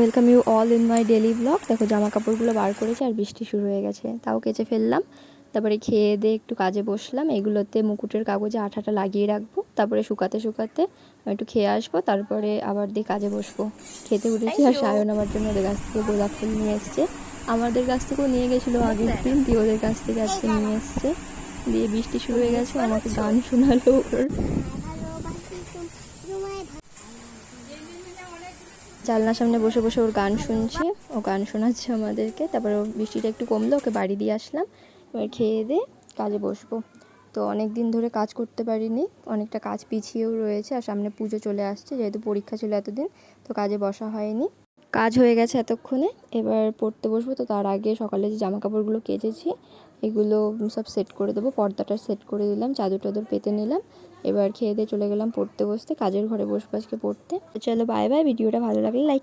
Welcome you all in my daily vlog দেখো জামা কাপড়গুলো বার করেছে আর বৃষ্টি শুরু হয়ে গেছে। তাও কেচে ফেললাম। তারপরে খেয়ে দিয়ে একটু কাজে বসলাম। এগুলোতে মুকুটের কাগজে আঠাটা লাগিয়ে রাখব। তারপরে শুকাতে শুকাতে একটু খেয়ে আসব। তারপরে আবার দিয়ে কাজে বসবো। খেতে উঠেছি আর সায়ন আমার জন্য ওদের কাছ থেকে গোলাপ ফুল নিয়ে এসছে। আমাদের কাছ থেকেও নিয়ে গেছিল আগের দিন। দিয়ে ওদের কাছ থেকে আজকে নিয়ে এসছে। দিয়ে বৃষ্টি শুরু হয়ে গেছে। আমাকে গান শোনালো ওর। জানলার সামনে বসে বসে ওর গান শুনছি। ও গান শোনাচ্ছে আমাদেরকে। তারপর বৃষ্টিটা একটু কমলো, ওকে বাড়ি দিয়ে আসলাম। এবার খেয়ে দিয়ে কাজে বসবো। তো অনেক দিন ধরে কাজ করতে পারিনি। অনেকটা কাজ পিছিয়েও রয়েছে আর সামনে পুজো চলে আসছে, যেহেতু পরীক্ষা ছিল এতদিন, তো কাজে বসা হয়নি। কাজ হয়ে গেছে এতক্ষণে। এবার পড়তে বসবো, তো তার আগে সকালে যে জামা কাপড়গুলো কেচেছি, এগুলো সব সেট করে দেবো। পর্দাটা সেট করে দিলাম চাদর টাদর পেতে নিলাম। এবার খেয়ে দিয়ে চলে গেলাম পড়তে বসতে। কাজের ঘরে বসবো আজকে পড়তে। চলো বাই বাই ভিডিওটা ভালো লাগলে লাইক